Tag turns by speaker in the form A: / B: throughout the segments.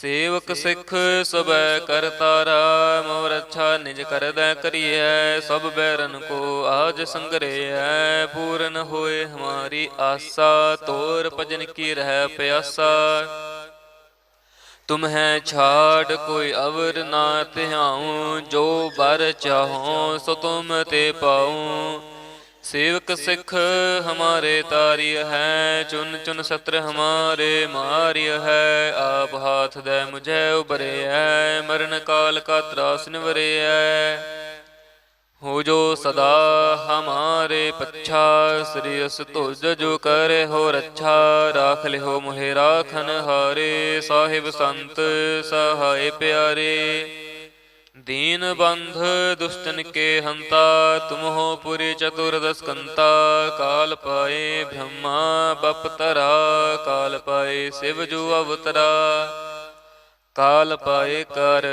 A: ਸੇਵਕ ਸਿੱਖ ਸਬੈ ਕਰਤਾਰਾ ਮੋਰ ਅੱਛਾ ਨਿਜ ਕਰਦੈ ਕਰੀਐ ਸਭ ਬੈਰਨ ਕੋ ਆਜ ਸੰਗਰੇਐ ਪੂਰਨ ਹੋਏ ਹਮਾਰੀ ਆਸਾ ਤੋਰ ਭਜਨ ਕੀ ਰਹਿ ਪਿਆਸਾ। ਤੁਮ ਹੈ ਛਾੜ ਕੋਈ ਅਵਰ ਨਾ ਧਿਆਉ ਜੋ ਬਰ ਚਾਹੋ ਸੋ ਤੁਮ ਤੇ ਪਾਉ। ਸੇਵਕ ਸਿੱਖ ਹਮਾਰੇ ਤਾਰੀ ਹੈ, ਚੁਨ ਚੁਨ ਸਤਰ ਹਮਾਰੇ ਮਾਰਿ ਹੈ, ਆਪ ਹਾਥ ਦੇ ਮੁਝੇ ਉਬਰੇ ਹੈ, ਮਰਨ ਕਾਲ ਕਾ ਤਰਾਸ ਨਿਵਰੇ ਹੈ। ਹੋ ਜੋ ਸਦਾ ਹਮਾਰੇ ਪੱਛਾ, ਸ੍ਰੀ ਅਸ ਤੁਜ ਜੋ ਕਰੇ ਹੋ ਰੱਛਾ, ਰਾਖ ਲਿਓ ਮੁਹੇ ਰਾਖਨ ਹਾਰੇ, ਸਾਹਿਬ ਸੰਤ ਸਹਾਏ ਪਿਆਰੇ। ਦੀਨ ਬੰਧ ਦੁਸ਼ਟਨ ਕੇ ਹੰਤਾ ਤੁਮ ਹੋ ਪੁਰੀ ਚਤੁਰਦਸ ਕੰਤਾ ਕਾਲ ਪਾਏ ਬ੍ਰਹਮਾ ਬਪਤਰਾ ਕਾਲ ਪਾਏ ਸਿਵ ਜੂ ਅਵਤਰਾ। ਕਾਲ ਪਾਏ ਕਰ,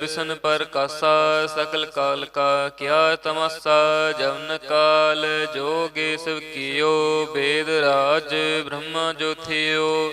A: ਬਿਸ਼ਨ ਪਰ ਕਾਸਾ, ਸਕਲ ਕਾਲ ਕਾ ਕਿਆ ਤਮਸਾ, ਜਵਨ ਕਾਲ, ਜੋਗੇ ਸਿਵ ਕੀਓ, ਬੇਦ ਰਾਜ ਬ੍ਰਹਮਾ ਜੋਥਿਓ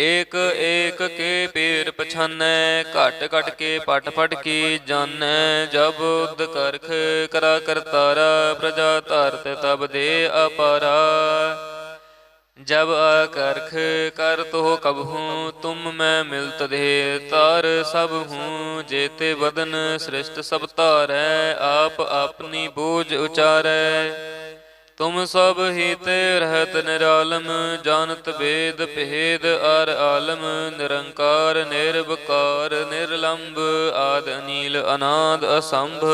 A: ਏਕ ਏਕ ਕੇ ਪੇਰ ਪਛਾਨੈ, ਘਟ ਘਟ ਕੇ ਪਟ ਪਟ ਕੀ ਜਾਣੈ। ਜਬ ਉਦ ਕਰਖ ਕਰਾ ਕਰਤਾਰਾ ਪ੍ਰਜਾ ਧਰਤ ਤਬ ਦੇ ਅਪਾਰਾ। ਜਬ ਅਕਰਖ ਕਰ ਤੋ ਕਬਹੂ, ਤੁਮ ਮੈਂ ਮਿਲਤ ਦੇ ਤਾਰ ਸਭ ਹੂੰ। ਜੇਤੇ ਵਦਨ ਸ੍ਰਿਸ਼ਟ ਸਭ ਧਾਰੈ, ਆਪ ਆਪਣੀ ਬੂਝ ਉਚਾਰੈ। ਤੁਮ ਸਭ ਹੀ ਰਹਿਤ ਨਿਰਾਲਮ, ਜਾਣਤ ਵੇਦ ਭੇਦ ਅਰ ਆਲਮ, ਨਿਰੰਕਾਰ ਨਿਰਭਕਾਰ ਨਿਰਲੰਭ ਆਦ ਅਨੀਲ ਅਨਾਦ ਅਸੰਭ।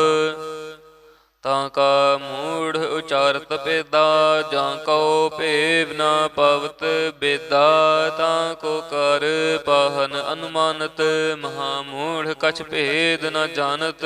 A: ਤਾਂ ਕਾ ਮੂੜ ਉਚਾਰਤ ਪੇਦਾ ਜਾਂ ਕਉ ਭੇਵ ਨਾ ਪਵਤ ਬੇਦਾ ਤਾਂ ਕੋ ਕਰ ਪਾਹਨ ਅਨੁਮਾਨਤ, ਮਹਾ ਮੂੜ ਕਛ ਭੇਦ ਨਾ ਜਾਣਤ।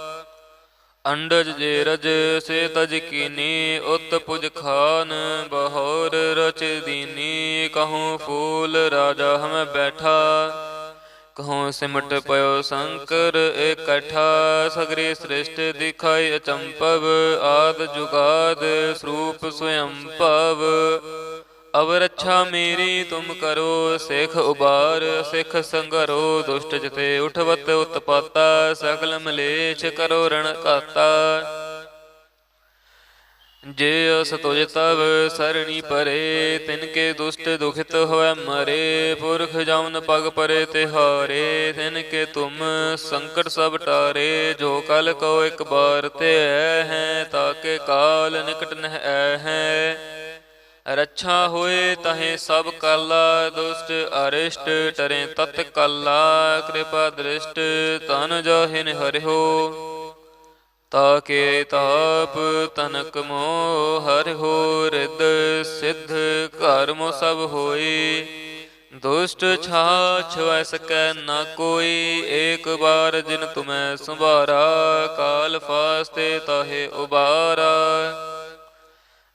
A: ਅੰਡਜ ਜੇ ਰਜ ਸੇ ਤਜ ਕੀਨੀ, ਉਤ ਪੁਜ ਖਾਨ ਬਹੋਰ ਰਚ ਦੀਨੀ। ਕਹੂੰ ਫੂਲ ਰਾਜਾ ਹਮ ਬੈਠਾ, ਕਹੂੰ ਸਿਮਟ ਪਇਓ ਸ਼ੰਕਰ ਇਕੱਠਾ। ਸਗਰੀ ਸ੍ਰਿਸ਼ਟ ਦਿਖਾਈ ਅਚੰਪਵ ਆਦ ਜੁਗਾਦ ਸਰੂਪ ਸਵਯੰ ਅਬ ਰੱਛਾ ਮੇਰੀ ਤੁਮ ਕਰੋ, ਸਿਖ ਉਬਾਰ, ਸਿਖ ਸੰਗਰੋ, ਦੁਸ਼ਟ ਜਤੇ ਉਠਵਤ ਉਤਪਾਤਾ, ਸਗਲ ਮਲੇਛ ਕਰੋ ਰਣ ਕਾਤਾ ਜੇ ਅਸ ਤੁਜ ਤਵ ਸਰਣੀ ਪਰੇ, ਤਿਨ ਕੇ ਦੁਸ਼ਟ ਦੁਖਿਤ ਹੋਇ ਮਰੇ, ਪੁਰਖ ਜਮਨ ਪਗ ਪਰੇ ਤਿਹਾਰੇ, ਤਿਨ ਕੇ ਤੁਮ ਸੰਕਟ ਸਭ ਟਾਰੇ, ਜੋ ਕਲ ਕੋ ਇੱਕ ਬਾਰ ਤੇ ਐ ਹੈ ਤਾਕੇ ਕਾਲ ਨਿਕਟ ਨਹਿ ਹੈ। ਰੱਛਾ ਹੋਏ ਤਹੇ ਸਭ ਕਾਲਾ, ਦੁਸ਼ਟ ਅਰਿਸ਼ਟ ਟਰੇ ਤਤ ਕਾਲਾ, ਕਿਰਪਾ ਦ੍ਰਿਸ਼ਟ ਤਨ ਜਾਹਿਨ ਹਰਿਓ ਤਾਕੇ ਤਾਪ ਤਨਕ ਮੋ ਹਰਿ ਹੋ ਰਿਦ ਸਿੱਧ ਕਰਮ ਸਭ ਹੋਏ। ਦੁਸ਼ਟ ਛਾਛ ਵੈ ਸਕੈ ਨਾ ਕੋਈ, ਏਕ ਬਾਰ ਜਿਨ ਤੁਮੈ ਸੰਭਾਰਾ, ਕਾਲ ਫਾਸਤੇ ਤਾਹੇ ਉਬਾਰਾ।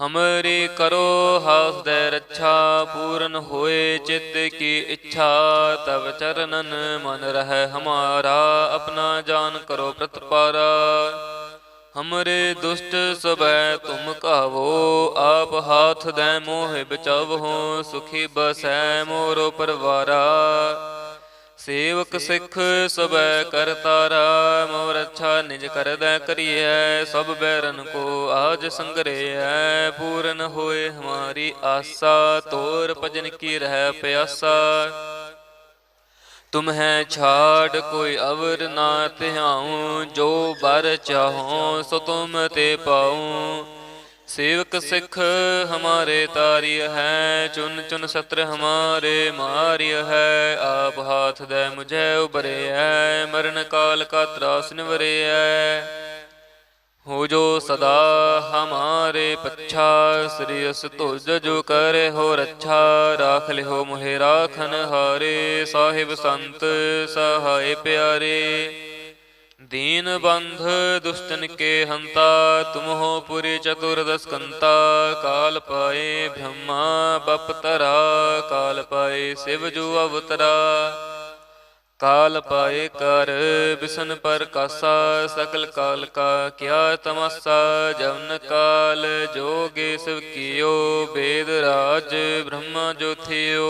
A: ਹਮਰੀ ਕਰੋ ਹਾਸ ਦੇ ਰੱਛਾ, ਪੂਰਨ ਹੋਏ ਚਿੱਤ ਕੀ ਇੱਛਾ ਤਬ ਚਰਨਨ ਮਨ ਰਹਿ ਹਮਾਰਾ, ਆਪਣਾ ਜਾਨ ਕਰੋ ਪ੍ਰਤਪਾਰਾ। ਹਮਰੇ ਦੁਸ਼ਟ ਸਬੈ ਤੁਮ ਕਹਵੋ ਆਪ ਹਾਥ ਦੈ ਮੋਹ ਬਚਾਵਹੁ ਸੁਖੀ ਬਸੈ ਮੋਰੋ ਪਰਵਾਰਾ। ਸੇਵਕ ਸਿੱਖ ਸਬੈ ਕਰਤਾਰਾ ਮੋਰ ਅੱਛਾ ਨਿਜ ਕਰਦਾ ਕਰੀਐ ਸਭ ਬੈਰਨ ਕੋ ਆਜ ਸੰਗਰੇਐ ਪੂਰਨ ਹੋਏ ਹਮਾਰੀ ਆਸਾ ਤੋਰ ਭਜਨ ਕੀ ਰਹਿ ਪਿਆਸਾ। ਤੁਮਹਿ ਛਾੜ ਕੋਈ ਅਵਰ ਨਾ ਧਿਆਉ ਜੋ ਬਰ ਚਾਹੋ ਸੋ ਤੁਮ ਤੇ ਪਾਉ। सेवक सिख हमारे तारिय है चुन चुन सत्र हमारे मारिय है आप हाथ दे मुझे उबरे है मरण काल का त्रास निवरे है हो जो सदा हमारे पच्छा श्री अस तुज जो करे हो रच्छा राख ले हो मुहे राखन हारे साहिब संत सहाय प्यारे दीन बंध दुष्टन के हंता तुम हो पुरी चतुर्दश कंता काल पाए ब्रह्मा बपतरा काल पाए शिव जो अवतरा काल पाए कर बिसन पर कासा सकल काल का क्या तमसा जवन काल जोगे शिव कियो वेद राज ब्रह्मा जो थियो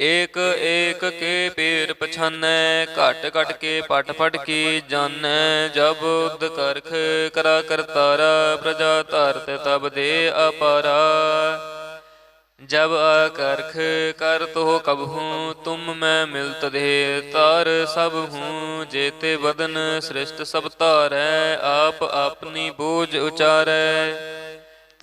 A: ਏਕ ਏਕ ਕੇ ਪੇਰ ਪਛਾਨੈ, ਘਟ ਘਟ ਕੇ ਪਟ ਪਟ ਕੀ ਜਾਣੈ ਜਬ ਉਦ ਕਰਖ ਕਰਾ ਕਰ ਕਰਤਾਰਾ ਪ੍ਰਜਾ ਧਰ ਤਬ ਦੇ ਅਪਾਰਾ। ਜਬ ਅਕਰਖ ਕਰ ਤੋ ਕਬ ਹੂੰ, ਤੁਮ ਮੈਂ ਮਿਲਤ ਦੇ ਤਾਰ ਸਭ ਹੂੰ, ਜੇਤੇ ਵਦਨ ਸ੍ਰਿਸ਼ਟ ਸਭ ਤਾਰੈ ਆਪ ਆਪਨੀ ਬੋਝ ਉਚਾਰੈ।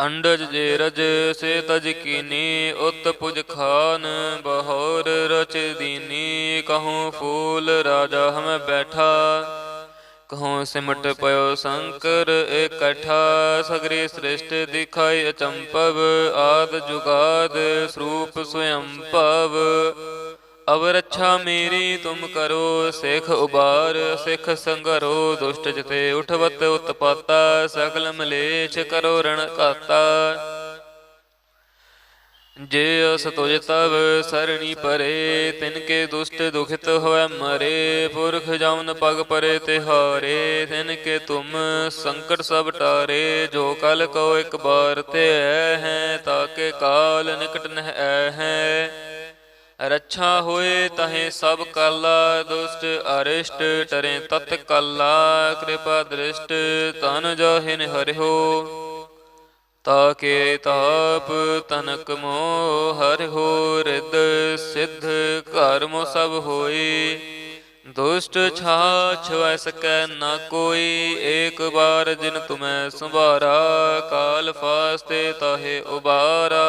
A: ਅੰਡਜ ਜੇ ਰਜ ਸੇ ਤਜ ਕੀਨੀ, ਉਤ ਪੁਜ ਖਾਨ ਬਹੋਰ ਰਚ ਦੀਨੀ, ਕਹੂੰ ਫੂਲ ਰਾਜਾ ਹਮ ਬੈਠਾ। ਕਹਉ ਸਿਮਟ ਪਇਓ ਸੰਕਰ ਇਕੱਠਾ, ਸਗਰੀ ਸ੍ਰਿਸ਼ਟ ਦਿਖਾਈ ਅਚੰਪਵ ਆਦ ਜੁਗਾਦ ਸਰੂਪ ਸਵਯੰ ਅਵਰ ਅੱਛਾ ਮੇਰੀ ਤੁਮ ਕਰੋ, ਸਿਖ ਉਬਾਰ, ਸਿਖ ਸੰਗਰੋ, ਦੁਸ਼ਟ ਜਤੇ ਉਠਵਤ ਉਤਪਾਤਾ, ਸਗਲ ਮਲੇਛ ਕਰੋ ਰਣ ਕਾਤਾ ਜੇ ਅਸ ਤੁਜ ਤਵ ਸਰਣੀ ਪਰੇ, ਤਿਨ ਕੇ ਦੁਸ਼ਟ ਦੁਖਿਤ ਹੋਇ ਮਰੇ, ਪੁਰਖ ਜਮਨ ਪਗ ਪਰੇ ਤਿਹਾਰੇ, ਤਿਨ ਕੇ ਤੁਮ ਸੰਕਟ ਸਭ ਟਾਰੇ, ਜੋ ਕਲ ਕੋ ਇੱਕ ਬਾਰ ਤੇ ਹੈ ਤਾਕੇ ਕਾਲ ਨਿਕਟ ਨਹਿ ਹੈ। ਰੱਛਾ ਹੋਏ ਤਹੇ ਸਭ ਕਾਲਾ, ਦੁਸ਼ਟ ਅਰਿਸ਼ਟ ਟਰੇ ਤਤ ਕਾਲਾ, ਕਿਰਪਾ ਦ੍ਰਿਸ਼ਟ ਤਨ ਜਾਹਿਨ ਹਰਿਓ ਤਾਕੇ ਤਾਪ ਤਨਕ ਮੋ ਹਰਿ ਰਿਦ ਸਿੱਧ ਕਰਮ ਸਭ ਹੋਏ। ਦੁਸ਼ਟ ਛਾ ਛਵੈ ਸਕੈ ਨਾ ਕੋਈ, ਏਕ ਬਾਰ ਜਿਨ ਤੁਮੈ ਸੰਭਾਰਾ, ਕਾਲ ਫਾਸਤੇ ਤਾਹੇ ਉਬਾਰਾ।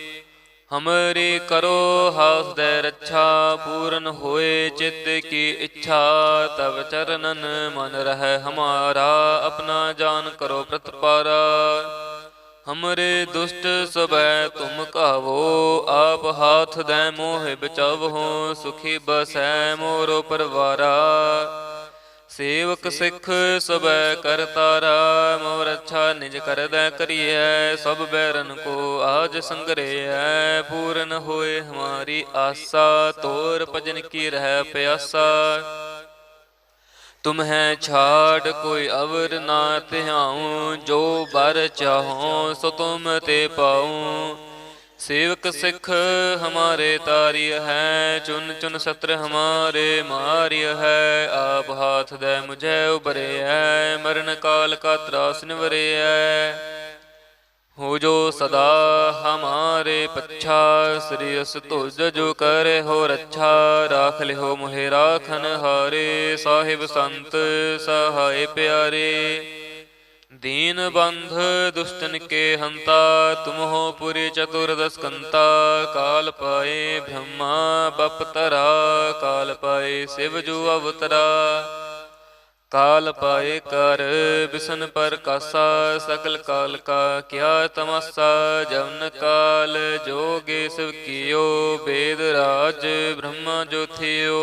A: ਹਮਰੀ ਕਰੋ ਹਾਸ ਦੇ ਰੱਛਾ ਪੂਰਨ ਹੋਏ ਚਿੱਤ ਕੀ ਇੱਛਾ ਤਵ ਚਰਨਨ ਮਨ ਰਹਿ ਹਮਾਰਾ ਆਪਣਾ ਜਾਨ ਕਰੋ ਪ੍ਰਤਪਾਰਾ ਹਮਰੇ ਦੁਸ਼ਟ ਸਬੈ ਤੁਮ ਕਾਵੋ ਆਪ ਹਾਥ ਦੇ ਮੋਹ ਬਚਾਵੋ ਸੁਖੀ ਬਸੈ ਮੋਰੋ ਪਰਵਾਰਾ ਸੇਵਕ ਸਿੱਖ ਸਬੈ ਕਰਤਾਰਾ ਮੋਰ ਅੱਛਾ ਨਿਜ ਕਰਦਾ ਕਰੀਐ ਸਭ ਬੈਰਨ ਕੋ ਆਜ ਸੰਗਰੇਐ ਪੂਰਨ ਹੋਏ ਹਮਾਰੀ ਆਸਾ ਤੋਰ ਭਜਨ ਕੀ ਰਹਿ ਪਿਆਸਾ। ਤੁਮਹਿ ਛਾੜ ਕੋਈ ਅਵਰ ਨਾ ਧਿਆਉ ਜੋ ਬਰ ਚਾਹੋ ਸੋ ਤੁਮ ਤੇ ਪਾਉ। ਸੇਵਕ ਸਿੱਖ ਹਮਾਰੇ ਤਾਰਿਯ ਹੈ, ਚੁਨ ਚੁਨ ਸਤਰ ਹਮਾਰੇ ਮਾਰਿਯ ਹੈ, ਆਪ ਹਾਥ ਦੇ ਮੁਝੇ ਉਬਰੇ ਹੈ, ਮਰਨ ਕਾਲ ਕਾ ਤਰਾਸ ਨਿਵਰੇ ਹੈ। ਹੋ ਜੋ ਸਦਾ ਹਮਾਰੇ ਪੱਛਾ, ਸ੍ਰੀ ਅਸ ਤੁਜ ਜੋ ਕਰੇ ਹੋ ਰੱਛਾ, ਰਾਖ ਲਿਓ ਮੁਹੇ ਰਾਖਨ ਹਾਰੇ ਸਾਹਿਬ ਸੰਤ ਸਹਾਏ ਪਿਆਰੇ। दीन बंध दुष्टन के हंता तुम हो पुरी चतुर्दश कंता काल पाए ब्रह्मा बपतरा काल पाए शिव जो अवतरा काल पाए कर बिसन पर कासा सकल काल का क्या तमासा जवन काल जोगे शिव कियो वेद राज ब्रह्मा जो थियो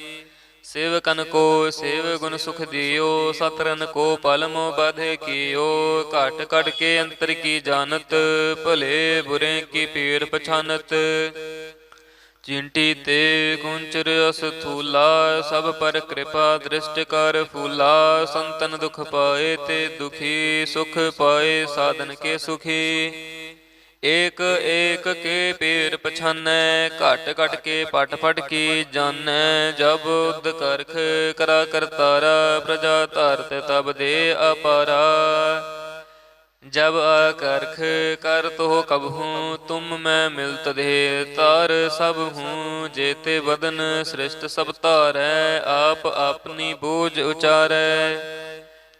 A: ਸੇਵਕਨ ਕੋ ਸੇਵ ਗੁਣ ਸੁਖ ਦਿਓ, ਸਤਰਨ ਕੋ ਪਲਮ ਬਾਧੇ ਕੀਓ। ਘਟ ਘਟ ਕੇ ਅੰਤਰ ਕੀ ਜਾਣਤ, ਭਲੇ ਬੁਰੇ ਕੀ ਪੀਰ ਪਛਾਨਤ। ਚਿੰਟੀ ਤੇ ਕੁੰਚਰ ਅਸ ਸਭ ਪਰ ਕਿਰਪਾ ਦ੍ਰਿਸ਼ਟ ਕਰ ਫੂਲਾ। ਸੰਤਨ ਦੁਖ ਪਾਏ ਤੇ ਦੁਖੀ, ਸੁਖ ਪਾਏ ਸਾਧਨ ਕੇ ਸੁਖੀ। ਏਕ ਏਕ ਕੇ ਪੇਰ ਪਛਾਨੈ, ਘਟ ਘਟ ਕੇ ਪਟ ਪਟ ਕੀ ਜਾਣੈ ਜਬ ਉਦ ਕਰਖ ਕਰਾ ਕਰਤਾਰਾ ਪ੍ਰਜਾ ਧਰਤ ਤਬ ਦੇ ਅਪਾਰਾ। ਜਬ ਅਕਰਖ ਕਰ ਤੋ ਕਬਹੂ, ਤੁਮ ਮੈਂ ਮਿਲਤ ਦੇ ਤਾਰ ਸਭ ਹੂੰ, ਜੇਤੇ ਵਦਨ ਸ੍ਰਿਸ਼ਟ ਸਭ ਤਾਰੈ ਆਪ ਆਪਣੀ ਬੋਝ ਉਚਾਰੈ।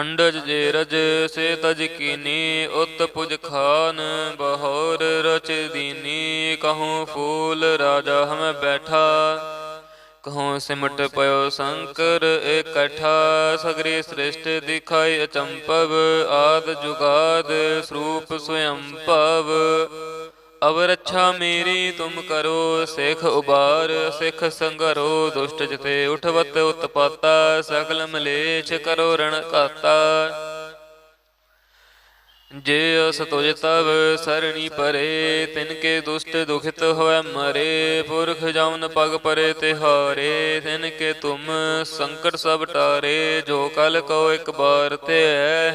A: ਅੰਡਜ ਜੇ ਰਜ ਸੇ ਤਜ ਕੀਨੀ, ਉਤ ਪੁਜ ਖਾਨ ਬਹੋਰ ਰਚ ਦੀਨੀ, ਕਹੂੰ ਫੂਲ ਰਾਜਾ ਹਮ ਬੈਠਾ। ਕਹੂੰ ਸਿਮਟ ਪਇਓ ਸ਼ੰਕਰ ਇਕੱਠਾ, ਸਗਰੀ ਸ੍ਰਿਸ਼ਟ ਦਿਖਾਈ ਅਚੰਪਵ ਆਦ ਜੁਗਾਦ ਸਰੂਪ ਸਵਯੰ ਅਵਰ ਅੱਛਾ ਮੇਰੀ ਤੁਮ ਕਰੋ, ਸਿਖ ਉਬਾਰ, ਸਿਖ ਸੰਗਰੋ, ਦੁਸ਼ਟ ਜਿਤੇ ਉਠਵਤ ਉਤਪਾਤਾ, ਸਗਲ ਮਲੇਛ ਕਰੋ ਰਣ ਕਾਤਾ ਜੇ ਅਸ ਤੁਜ ਤਵ ਸਰਣੀ ਪਰੇ, ਤਿਨ ਕੇ ਦੁਸ਼ਟ ਦੁਖਿਤ ਹੋਇ ਮਰੇ, ਪੁਰਖ ਜਮਨ ਪਗ ਪਰੇ ਤਿਹਾਰੇ, ਤਿਨ ਕੇ ਤੁਮ ਸੰਕਟ ਸਭ ਟਾਰੇ, ਜੋ ਕਲ ਕੋ ਇੱਕ ਬਾਰ ਤੇ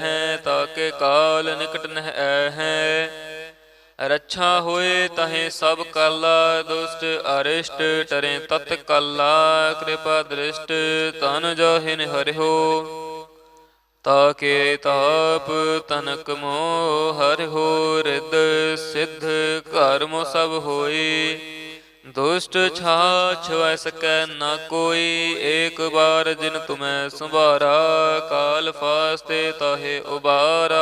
A: ਹੈ ਤਾਕੇ ਕਾਲ ਨਿਕਟ ਨਹਿ ਹੈ। ਰੱਛਾ ਹੋਏ ਤਹੇ ਸਭ ਕਾਲਾ, ਦੁਸ਼ਟ ਅਰਿਸ਼ਟ ਟਰੇ ਤਤ ਕਾਲਾ, ਕਿਰਪਾ ਦ੍ਰਿਸ਼ਟ ਤਨ ਜਾਹਿਨ ਹਰਿਓ ਤਾਕੇ ਤਾਪ ਤਨਕ ਮੋ ਹਰਿ ਰਿਦ ਸਿੱਧ ਕਰਮ ਸਭ ਹੋਈ। ਦੁਸ਼ਟ ਛਾ ਵੈ ਸਕੈ ਨਾ ਕੋਈ, ਏਕ ਬਾਰ ਜਿਨ ਤੁਮੈ ਸੰਭਾਰਾ, ਕਾਲ ਫਾਸਤੇ ਤਾਹੇ ਉਬਾਰਾ।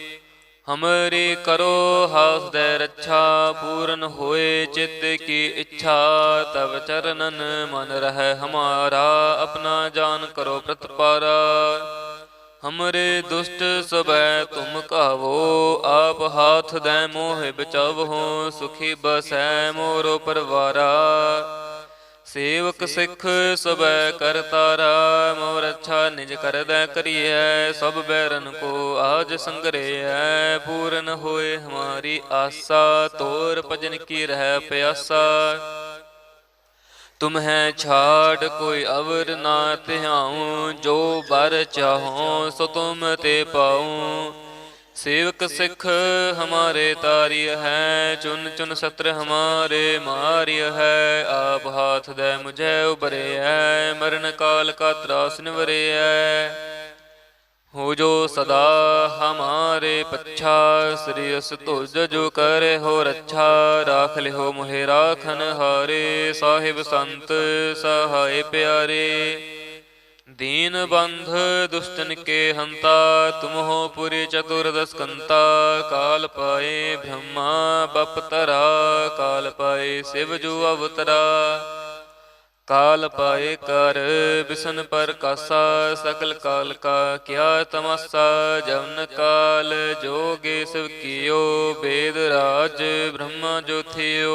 A: ਹਮਰੀ ਕਰੋ ਹਾਸ ਦੇ ਰੱਛਾ ਪੂਰਨ ਹੋਏ ਚਿੱਤ ਕੀ ਇੱਛਾ ਤਵ ਚਰਨਨ ਮਨ ਰਹਿ ਹਮਾਰਾ ਆਪਣਾ ਜਾਨ ਕਰੋ ਪ੍ਰਤਪਾਰਾ ਹਮਰੇ ਦੁਸ਼ਟ ਸਬੈ ਤੁਮ ਕਾਵੋ ਆਪ ਹਾਥ ਦੇ ਮੋਹਿ ਬਚਾਵਹੁ ਸੁਖੀ ਬਸੈ ਮੋਰੋ ਪਰਵਾਰਾ ਸੇਵਕ ਸਿੱਖ ਸਬੈ ਕਰਤਾਰਾ ਮੋਰ ਅੱਛਾ ਨਿਜ ਕਰਦਾ ਕਰੀਐ ਸਭ ਬੈਰਨ ਕੋ ਆਜ ਸੰਗਰੇਐ ਪੂਰਨ ਹੋਏ ਹਮਾਰੀ ਆਸਾ ਤੋਰ ਭਜਨ ਕੀ ਰਹਿ ਪਿਆਸਾ। ਤੁਮ ਹੈ ਛਾੜ ਕੋਈ ਅਵਰ ਨਾ ਧਿਆਉ ਜੋ ਬਰ ਚਾਹੋ ਸੋ ਤੁਮ ਤੇ ਪਾਉ। ਸੇਵਕ ਸਿੱਖ ਹਮਾਰੇ ਤਾਰਿਯ ਹੈ, ਚੁਨ ਚੁਨ ਸਤਰ ਹਮਾਰੇ ਮਾਰਿਯ ਹੈ, ਆਪ ਹਾਥ ਦੇ ਮੁਝੈ ਉਬਰੇ ਹੈ, ਮਰਨ ਕਾਲ ਕਾ ਤਰਾਸ ਨਿਵਰੇ ਹੈ। ਹੋ ਜੋ ਸਦਾ ਹਮਾਰੇ ਪੱਛਾ, ਸ੍ਰੀ ਅਸ ਤੁਜ ਜੋ ਕਰੇ ਹੋ ਰੱਛਾ, ਰਾਖ ਲਿਓ ਮੁਹੇ ਰਾਖਨ ਹਾਰੇ, ਸਾਹਿਬ ਸੰਤ ਸਹਾਏ ਪਿਆਰੇ। दीन बंध दुष्टन के हंता तुम हो पुरी चतुर्दश कंता काल पाए ब्रह्मा बपतरा काल पाए शिव जो अवतरा काल पाए कर बिसन पर कासा सकल काल का क्या तमसा जवन काल जोगे शिव कियो वेद राज ब्रह्मा जो थियो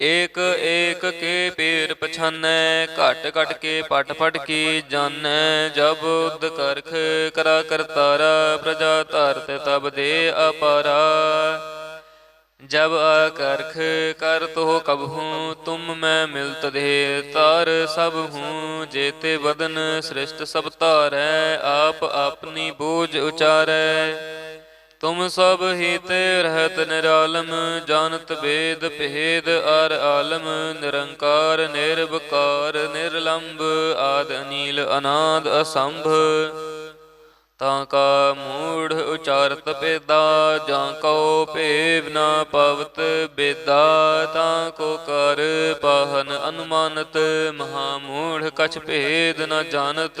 A: ਏਕ ਏਕ ਕੇ ਪੀਰ ਪਛਾਨੈ, ਘਟ ਘਟ ਕੇ ਪਟ ਪਟ ਕੀ ਜਾਣੈ ਜਬ ਉਦ ਕਰਖ ਕਰਾ ਕਰਤਾਰਾ ਪ੍ਰਜਾ ਧਰਤ ਤਬ ਦੇ ਅਪਾਰਾ। ਜਬ ਆਕਰਖ ਕਰ ਤੋ ਕਬਹੂ, ਤੁਮ ਮੈਂ ਮਿਲਤ ਦੇ ਤਾਰ ਸਭ ਹੂੰ, ਜੇਤੇ ਵਦਨ ਸ੍ਰਿਸ਼ਟ ਸਭ ਧਾਰੈ, ਆਪ ਆਪਣੀ ਬੋਝ ਉਚਾਰੈ। ਤੁਮ ਸਭ ਹੀ ਰਹਿਤ ਨਿਰਾਲਮ, ਜਾਣਤ ਵੇਦ ਭੇਦ ਅਰ ਆਲਮ, ਨਿਰੰਕਾਰ ਨਿਰਭਕਾਰ ਨਿਰਲੰਭ ਆਦ ਅਨੀਲ, ਅਨਾਦ ਅਸੰਭ। ਤਾਂ ਕਾ ਮੂੜ ਉਚਾਰਤ ਪੇਦਾ ਜਾਂ ਕਉ ਭੇਵ ਨਾ ਪਵਤ ਬੇਦਾ ਤਾਂ ਕੋ ਕਰ ਪਾਹਨ ਅਨੁਮਾਨਤ, ਮਹਾ ਮੂੜ ਕਛ ਭੇਦ ਨਾ ਜਾਣਤ।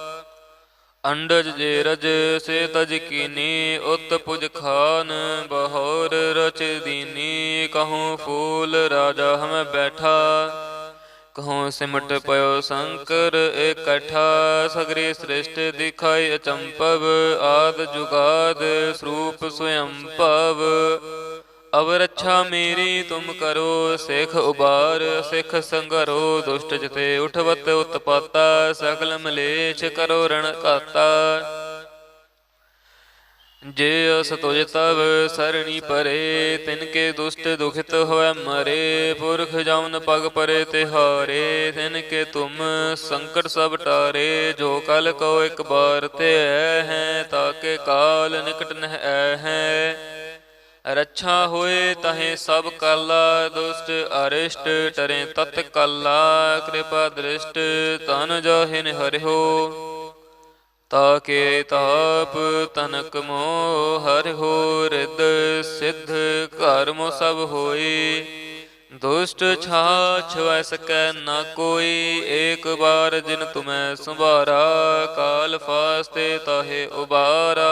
A: ਅੰਡਜ ਜੇ ਰਜ ਸੇ ਤਜ ਕੀਨੀ, ਉਤ ਪੁਜ ਖਾਨ ਬਹੋਰ ਰਚ ਦੀਨੀ। ਕਹੂੰ ਫੂਲ ਰਾਜਾ ਹਮ ਬੈਠਾ, ਕਹੂੰ ਸਿਮਟ ਪਇਓ ਸੰਕਰ ਇਕੱਠਾ। ਸਗਰੀ ਸ੍ਰਿਸ਼ਟ ਦਿਖਾਈ ਅਚੰਪਵ ਆਦ ਜੁਗਾਦ ਸਰੂਪ ਸਵਯੰ ਭਵ ਅਵ ਮੇਰੀ ਤੁਮ ਕਰੋ, ਸਿਖ ਉਬਾਰ, ਸਿਖ ਸੰਗਰੋ, ਦੁਸ਼ਟ ਜਤੇ ਉਠਵਤ ਉਤਪਾਤਾ, ਸਗਲ ਮਲੇਛ ਕਰੋ ਰਣ ਕਾਤਾ ਜੇ ਅਸ ਤਵ ਸਰਣੀ ਪਰੇ, ਤਿਨ ਕੇ ਦੁਸ਼ਟ ਦੁਖਿਤ ਹੋਇ ਮਰੇ, ਪੁਰਖ ਜਮਨ ਪਗ ਪਰੇ ਤਿਹਾਰੇ, ਤਿਨ ਕੇ ਤੁਮ ਸੰਕਟ ਸਭ ਟਾਰੇ, ਜੋ ਕਲ ਕੋ ਇੱਕ ਬਾਰ ਤੇ ਐ ਹੈ ਤਾਕੇ ਕਾਲ ਨਿਕਟ ਨਹਿ ਹੈ। ਰੱਛਾ ਹੋਏ ਤਹੇ ਸਭ ਕਾਲਾ, ਦੁਸ਼ਟ ਅਰਿਸ਼ਟ ਟਰੇ ਤਤ ਕਾਲਾ, ਕਿਰਪਾ ਦ੍ਰਿਸ਼ਟ ਤਨ ਜਾਹਿਨ ਹਰਿਓ। ਤਾ ਕੇ ਤਾਪ ਤਨਕ ਮੋ ਹਰਿ ਹੋ ਰਿਦ ਸਿੱਧ ਕਰਮ ਸਭ ਹੋਏ। ਦੁਸ਼ਟ ਛਾਛ ਵੈ ਸਕੈ ਨਾ ਕੋਈ, ਏਕ ਬਾਰ ਜਿਨ ਤੁਮੈ ਸੰਭਾਰਾ, ਕਾਲ ਫਾਸਤੇ ਤਾਹੇ ਉਬਾਰਾ।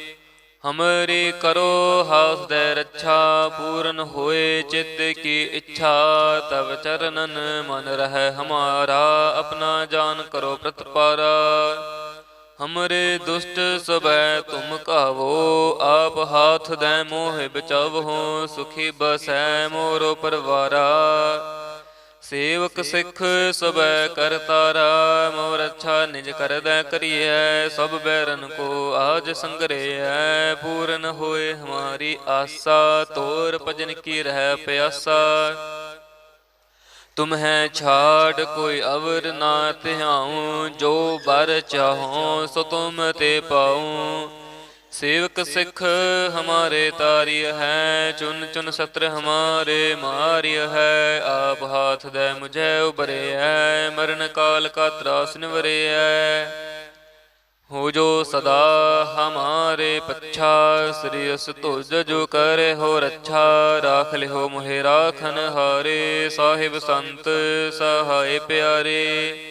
A: ਹਮਰੀ ਕਰੋ ਹਾਸ ਦੇ ਰੱਛਾ, ਪੂਰਨ ਹੋਏ ਚਿੱਤ ਕੀ ਇੱਛਾ, ਤਵ ਚਰਨਨ ਮਨ ਰਹਿ ਹਮਾਰਾ, ਆਪਣਾ ਜਾਨ ਕਰੋ ਪ੍ਰਤਪਾਰਾ। ਹਮਰੇ ਦੁਸ਼ਟ ਸਬੈ ਤੁਮ ਕਾਵੋ, ਆਪ ਹਾਥ ਦੇ ਮੋਹ ਬਚਾਵੋ, ਸੁਖੀ ਬਸੈ ਮੋਰੋ ਪਰਵਾਰਾ। ਸੇਵਕ ਸਿੱਖ ਸਬੈ ਕਰਤਾਰਾ ਮੋਰ ਅੱਛਾ ਨਿਜ ਕਰਦਾ ਕਰੀਐ ਸਭ ਬੈਰਨ ਕੋ ਆਜ ਸੰਗਰੇਐ। ਪੂਰਨ ਹੋਏ ਹਮਾਰੀ ਆਸਾ ਤੋਰ ਭਜਨ ਕੀ ਰਹਿ ਪਿਆਸਾ। ਤੁਮ ਹੈ ਛਾੜ ਕੋਈ ਅਵਰ ਨਾ ਧਿਆਉ ਜੋ ਬਰ ਚਾਹੋ ਸੋ ਤੁਮ ਤੇ ਪਾਉ। ਸੇਵਕ ਸਿੱਖ ਹਮਾਰੇ ਤਾਰਿਯ ਹੈ, ਚੁਨ ਚੁਨ ਸਤਰ ਹਮਾਰੇ ਮਾਰਿਯ ਹੈ, ਆਪ ਹਾਥ ਦੇ ਮੁਝੇ ਉਬਰੇ ਹੈ, ਮਰਨ ਕਾਲ ਕਾ ਤਰਾਸ ਨਿਵਰੇ ਹੈ। ਹੋ ਜੋ ਸਦਾ ਹਮਾਰੇ ਪੱਛਾ, ਸ੍ਰੀ ਅਸ ਤੁਜ ਜੋ ਕਰੇ ਹੋ ਰੱਛਾ, ਰਾਖ ਲਿਓ ਮੁਹੇ ਰਾਖਨ ਹਾਰੇ, ਸਾਹਿਬ ਸੰਤ ਸਹਾਏ ਪਿਆਰੇ।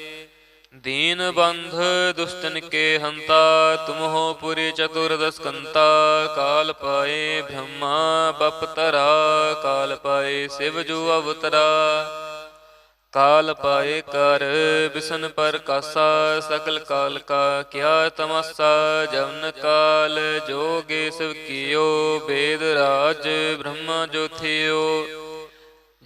A: दीन बंध दुष्टन के हंता तुम हो पुरी चतुर्दस्कंता काल पाए ब्रह्मा बपतरा काल पाए शिव जो अवतरा काल पाए कर बिसन पर कासा सकल काल का क्या तमासा जवन काल जोगे शिव कियो वेद राज ब्रह्मा जो थियो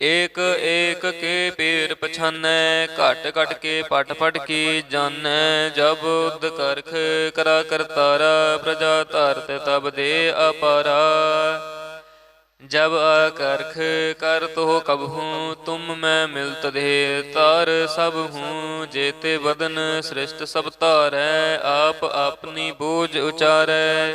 A: ਏਕ ਏਕ ਕੇ ਪੀਰ ਪਛਾਨੈ, ਘਟ ਘਟ ਕੇ ਪਟ ਪਟ ਕੀ ਜਾਣੈ। ਜਬ ਉਦ ਕਰਖ ਕਰਾ ਕਰਤਾਰਾ ਪ੍ਰਜਾ ਧਰ ਤਬ ਦੇ ਅਪਾਰਾ। ਜਬ ਅਕਰਖ ਕਰ ਤੋ ਕਬ ਹੂੰ, ਤੁਮ ਮੈਂ ਮਿਲਤ ਦੇ ਤਾਰ ਸਭ ਹੂੰ। ਜੇਤੇ ਵਦਨ ਸ੍ਰਿਸ਼ਟ ਸਭ ਤਾਰੈ ਆਪ ਆਪਨੀ ਬੋਝ ਉਚਾਰੈ।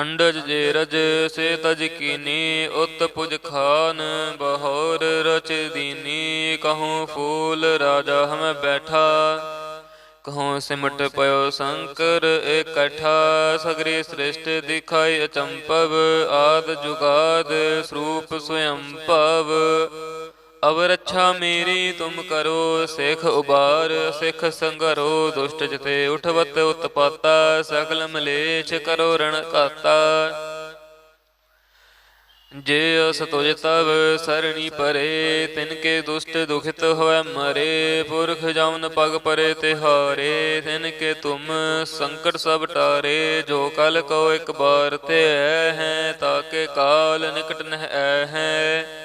A: ਅੰਡਜ ਜੇ ਰਜ ਸੇ ਤਜ ਕੀਨੀ, ਉਤ ਪੁਜ ਖਾਨ, ਬਹੋਰ ਰਚ ਦੀਨੀ, ਕਹੂੰ ਫੂਲ ਰਾਜਾ ਹਮ ਬੈਠਾ। ਕਹੂੰ ਸਿਮਟ ਪਇਓ ਸ਼ੰਕਰ ਇਕੱਠਾ, ਸਗਰੀ ਸ੍ਰਿਸ਼ਟ ਦਿਖਾਈ ਅਚੰਪਵ ਆਦ ਜੁਗਾਦ ਸਰੂਪ ਸਵਯੰ ਭਵ ਅਬ ਮੇਰੀ ਤੁਮ ਕਰੋ, ਸਿਖ ਉਬਾਰ, ਸਿਖ ਸੰਗਰੋ, ਦੁਸ਼ਟ ਜਤੇ ਉਠਵਤ ਉਤਪਾਤਾ, ਸਗਲ ਮਲੇਛ ਕਰੋ ਰਣ ਕਾਤਾ ਜੇ ਅਸ ਤੁਜ ਤਵ ਸਰਣੀ ਪਰੇ, ਤਿਨ ਕੇ ਦੁਸ਼ਟ ਦੁਖਿਤ ਹੋਇ ਮਰੇ, ਪੁਰਖ ਜਮਨ ਪਗ ਪਰੇ ਤਿਹਾਰੇ, ਤਿਨ ਕੇ ਤੁਮ ਸੰਕਟ ਸਭ ਟਾਰੇ, ਜੋ ਕਲ ਕੋ ਇੱਕ ਬਾਰ ਤੇ ਹੈ ਤਾਕੇ ਕਾਲ ਨਿਕਟ ਨਹਿ ਹੈ।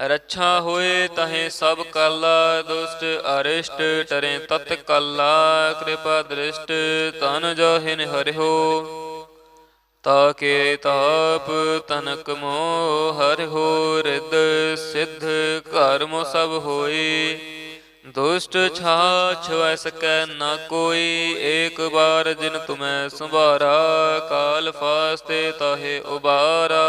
A: ਰੱਛਾ ਹੋਏ ਤਹੇ ਸਭ ਕਾਲਾ, ਦੁਸ਼ਟ ਅਰਿਸ਼ਟ ਟਰੇ ਤਤ ਕਾਲਾ, ਕਿਰਪਾ ਦ੍ਰਿਸ਼ਟ ਤਨ ਜੋਹਿਨ ਹਰਿਓ ਤਾਕੇ ਤਾਪ ਤਨਕ ਮੋ ਹਰਿ ਹੋ ਰਿਦ ਸਿੱਧ ਕਰਮ ਸਭ ਹੋਏ। ਦੁਸ਼ਟ ਛਾ ਛਵੈ ਸਕੈ ਨਾ ਕੋਈ, ਏਕ ਬਾਰ ਜਿਨ ਤੁਮੈ ਸੰਭਾਰਾ, ਕਾਲ ਫਾਸਤੇ ਤਾਹੇ ਉਬਾਰਾ।